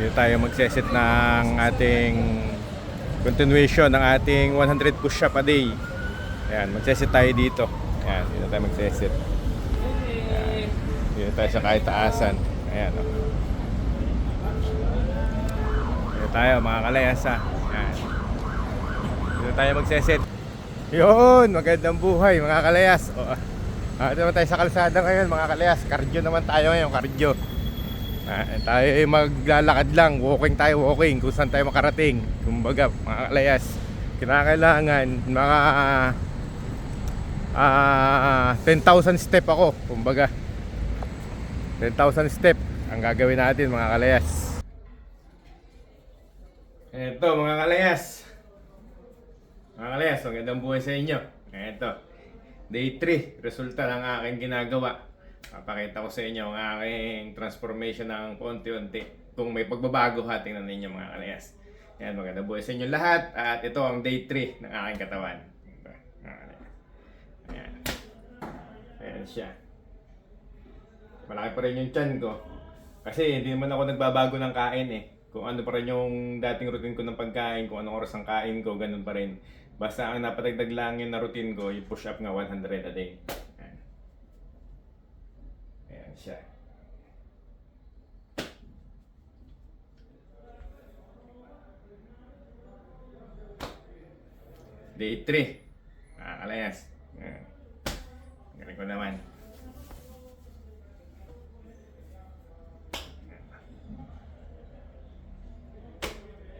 Dito tayo magseset ng ating continuation ng ating 100 push-up a day. Ayan, magseset tayo dito. Ayan, dito tayo magseset. Dito tayo sa kahit taasan. Ayan, oh. Dito tayo mga kalayas ha. Ayan. Dito tayo magseset. Yun, magandang buhay mga kalayas. O, ah, dito naman tayo sa kalsada ngayon mga kalayas. Cardio naman tayo ngayon, cardio. Ah, tayo ay maglalakad lang, walking tayo, walking kung saan tayo makarating. Kumbaga, mga kalayas, kinakailangan mga ah 10,000 step ako, kumbaga. 10,000 step ang gagawin natin mga kalayas. Ito mga kalayas. Mga kalayas, magandang buhay sa inyo. Ito, day 3, resulta ng aking ginagawa. Papakita ko sa inyo ang aking transformation ng konti-unti. Kung may pagbabago ha, tingnan ninyo mga kalayas. Yan, magandang buhay sa inyo lahat. At ito ang day 3 ng aking katawan. Kalayas. Ayan. Ayan siya. Malaki pa rin yung chan ko. Kasi hindi naman ako nagbabago ng kain eh. Kung ano pa rin yung dating routine ko ng pagkain, kung anong oras ang kain ko, ganun pa rin. Basta ang napatagdag lang yun na routine ko, yung push up nga 100 a day. Ayan. Ayan siya. Day 3. Ah, kalayas. Ayan. Galing ko naman.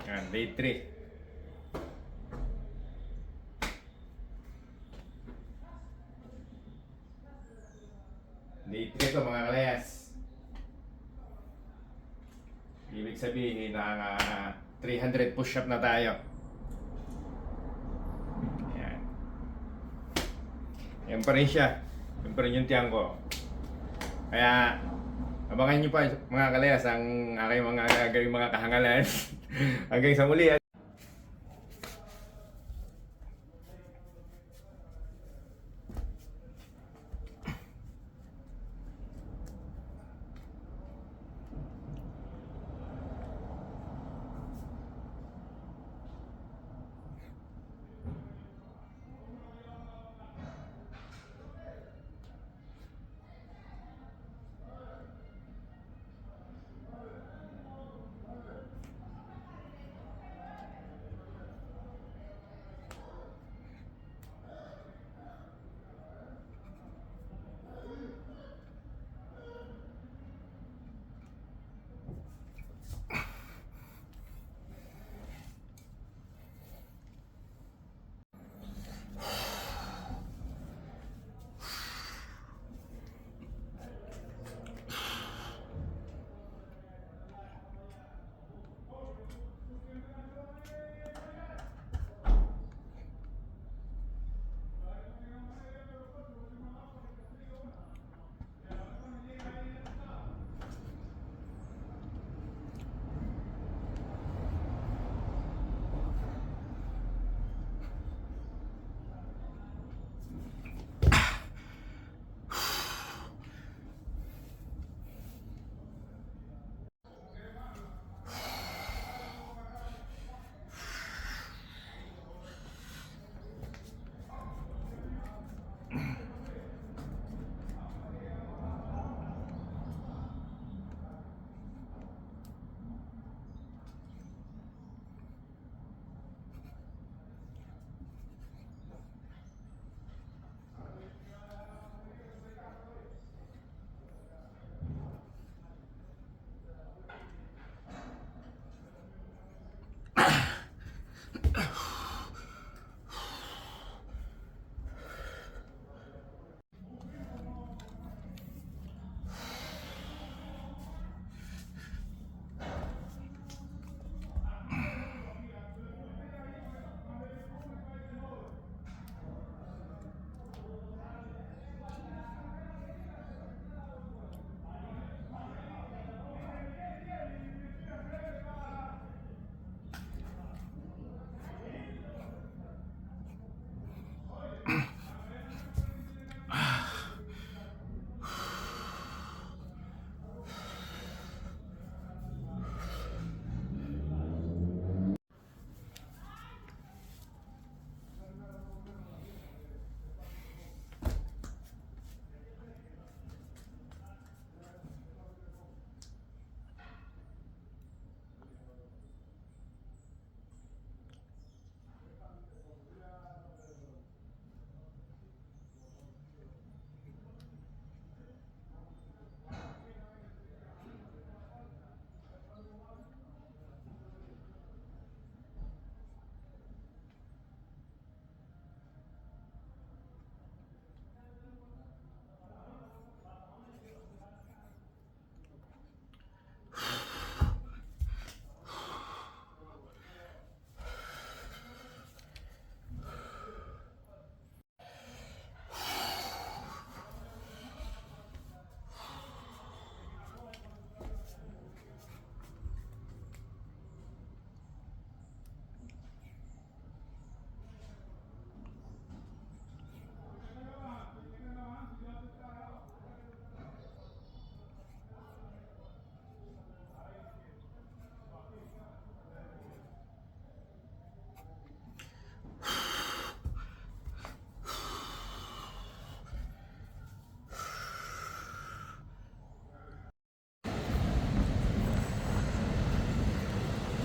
Ayan, day 3. 3 to mga kalayas. Ibig sabihin na ah, 300 push-up na tayo. Ayan. Yan pa rin siya. Yan pa rin yung tiyan ko. Kaya, abangan nyo pa mga kalayas ang aking mga gagawing mga kahangalan. Hanggang sa muli.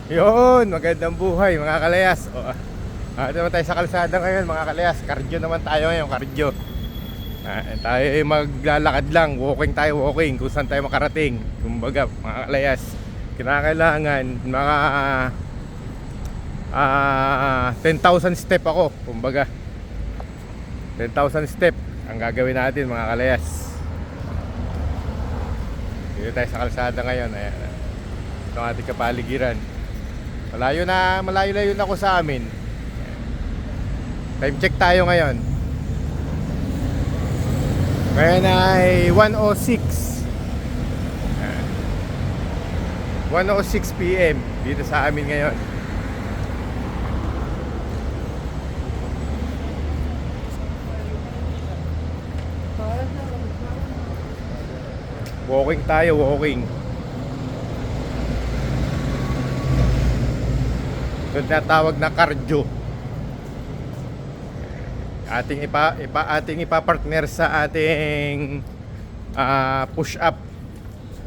Yun, magandang buhay mga kalayas. O, ah, ah, naman tayo sa kalsada ngayon mga kalayas. Cardio naman tayo ngayon, cardio. Ah, tayo ay maglalakad lang, walking tayo, walking kung saan tayo makarating. Kumbaga, mga kalayas, kinakailangan mga ah 10,000 step ako, kumbaga. 10,000 step ang gagawin natin mga kalayas. Dito tayo sa kalsada ngayon, ayan. Ito ang ating kapaligiran. Malayo na, malayo-layo na ako sa amin. Time check tayo ngayon. Ngayon ay 1.06 Ayan. 1.06 p.m. dito sa amin ngayon. Walking tayo, walking. Ito tinatawag na cardio. Ating ipa, ipa ating ipapartner sa ating ah, push up.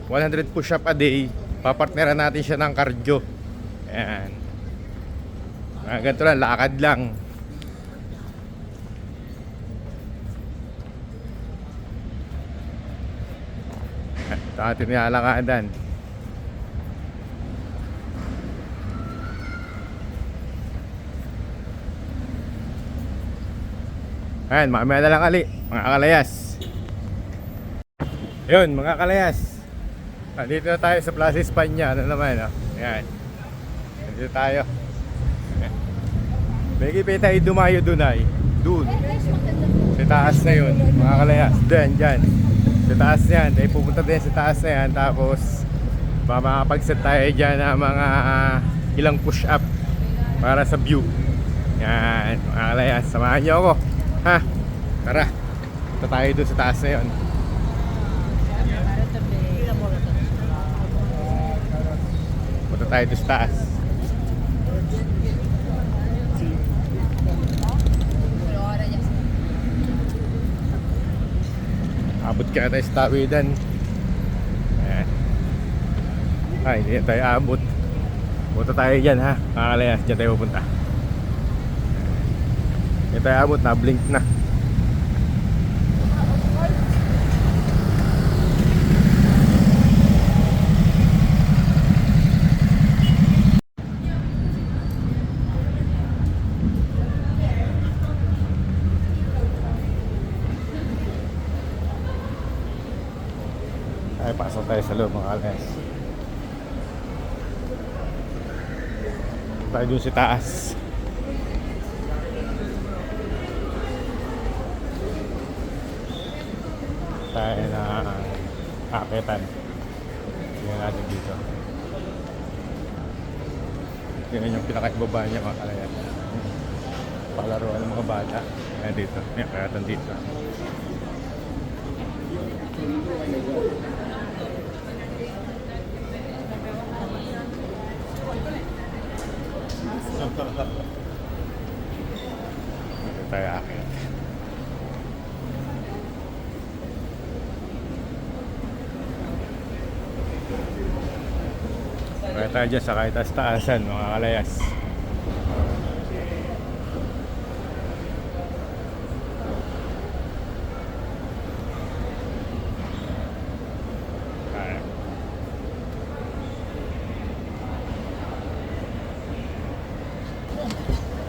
100 push up a day. Papartneran natin siya ng cardio. Ayan. Ah, ganito lang, lakad lang. Ito ating nilalakadan. Ayan, mamaya na lang ali, mga kalayas. Yun, mga kalayas. Nandito na tayo sa Plaza España. Ano naman, oh. Ayan. Nandito tayo. Bagi pa tayo dumayo dunay. Dun. Sa taas na yun, mga kalayas. Diyan, dyan. Sa taas na yan. Tayo pupunta din sa taas na yan. Tapos, makakapagset tayo dyan ng mga ilang push-up para sa view. Yan, mga kalayas. Samahan niyo ako. Ha? Tara. Punta tayo dun sa taas na yun. Punta tayo dun sa taas. Abot ka tayo sa tawidan. Ayan. Ay, hindi tayo abot. Punta tayo dyan ha. Kakalayas, dyan tayo pupunta. Hindi tayo abot na, blink na. Ay, pasok tayo sa loob mga kalayas. Tayo dun sa taas. Tayo na akitan. Tingnan natin dito. Yun yung pinakaibaba niya mga kalayan. Palaruan ng mga bata. Ayan dito. Yan kayatan dito. Dito tayo akit Kaya tayo dyan sa kahit taas-taasan mga kalayas.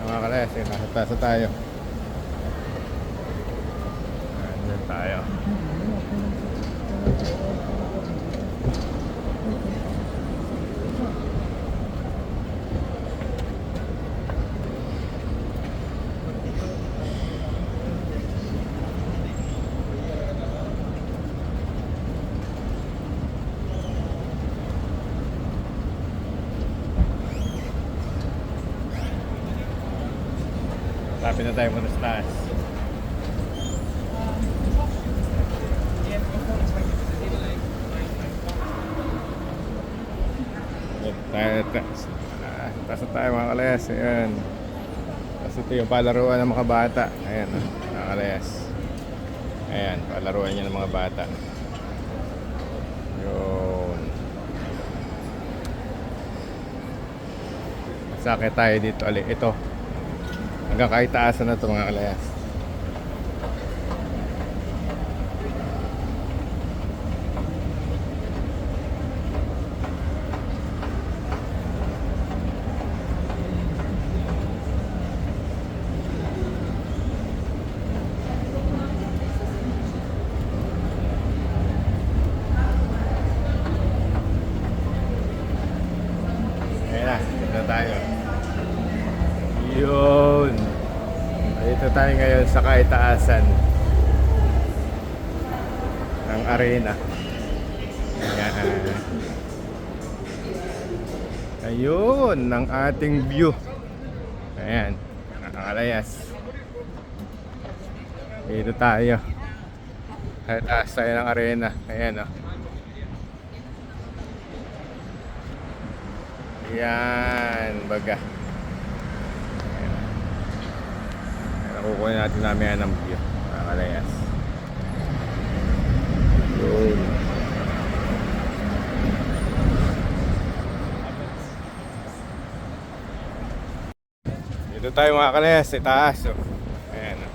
Mga kalayas, eh, nasa taas tayo. Ayan, tayo. Lapit na tayo muna sa taas. Tayo, taas. Taas na tayo mga kalayas. Ayan. Tapos ito yung palaruan ng mga bata. Ayan, ah, mga kalayas. Ayan, palaruan niya ng mga bata. Yun. Sakit tayo dito ali. Ito. Hanggang kahit taasan na ito mga kalayas. Ayan na, dito tayo. Yun. Dito tayo ngayon sa kaitaasan ng arena. Ayan. Ayun, ng ating view. Ayan, nakakalayas. Dito tayo. Kaitaas tayo ng arena. Ayan, oh. Yan, baga. Ayan. Nakukuha natin namin ng view. Nakakalayas. Yun. Dito tayo mga kalayas, sa taas. Oh. Ayan. Oh.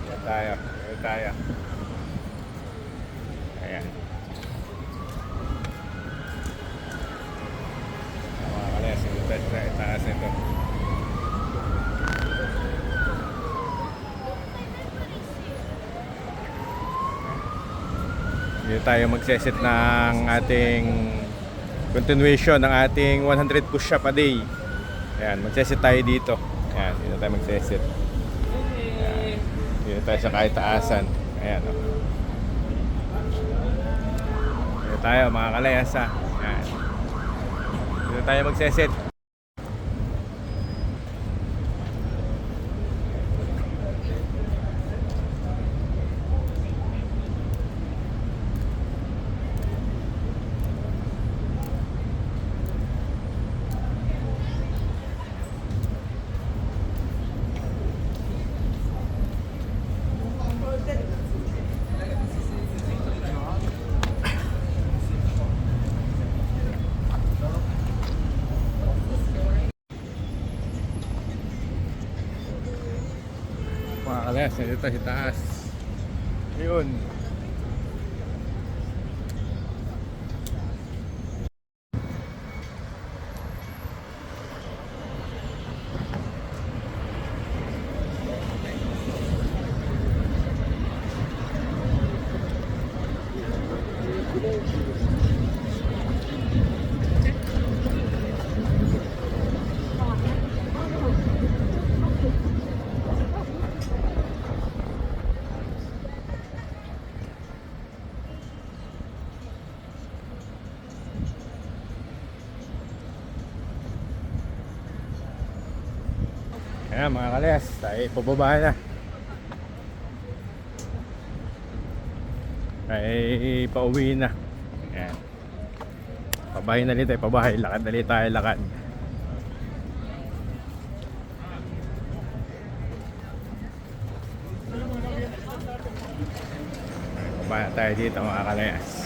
Dito tayo. Dito tayo. Ayan. Mga kalayas, dito tayo sa taas nito. Dito tayo magseset ng ating continuation ng ating 100 push-up a day. Ayan, magseset tayo dito. Ayan, dito tayo magseset. Ayan, dito tayo sa kahit taasan. Ayan, oh. Dito tayo mga kalayas ha. Ayan. Dito tayo magseset. Dito tayo sa taas. Yun. Mga kalayas, tayo pababa na. Ay pauwi na. Ayan. Pabahay na ulit pabahay. Lakad na tayo, lakad. Pababa na tayo dito mga. Kalayas.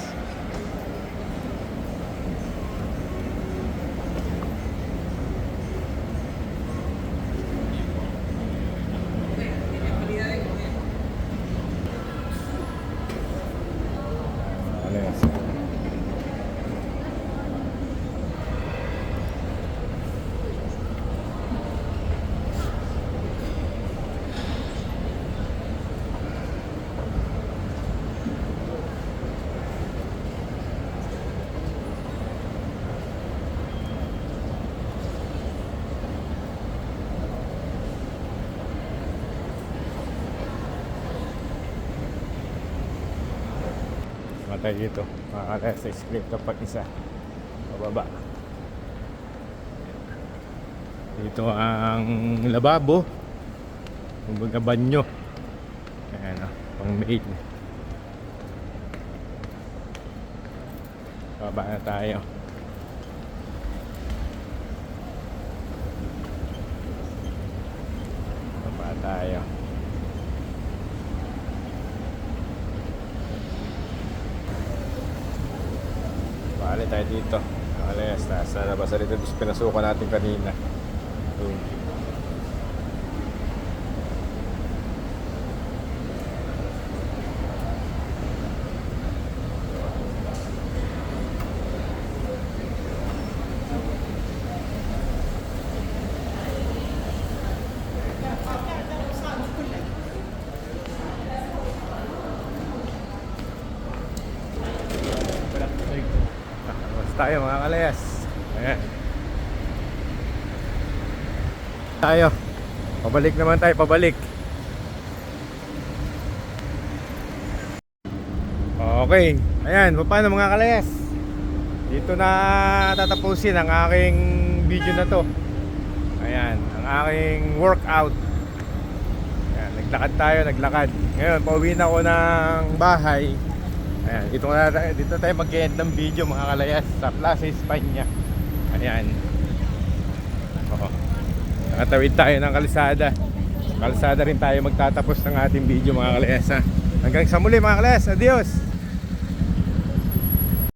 Matay dito. Makakala sa script kapag isa. Pababa. Dito ang lababo. Kumbaga banyo. Ayan o. Pang maid. Pababa na tayo. Pababa tayo. Bale tayo dito. Alayas, taas na nabasa rito. Tapos pinasukan natin kanina. Boom. Tayo mga kalayas. Ayan. Tayo. Pabalik naman tayo, pabalik. Okay. Ayan, paano mga kalayas? Dito na tatapusin ang aking video na to. Ayan, ang aking workout. Ayan, naglakad tayo, naglakad. Ngayon, pauwi na ako ng bahay. Ayan, dito na dito tayo mag-end ng video mga kalayas sa Plaza España. Ayan. Oo. Nakatawid tayo ng kalsada. Kalsada rin tayo magtatapos ng ating video mga kalayas ha. Hanggang sa muli mga kalayas. Adios!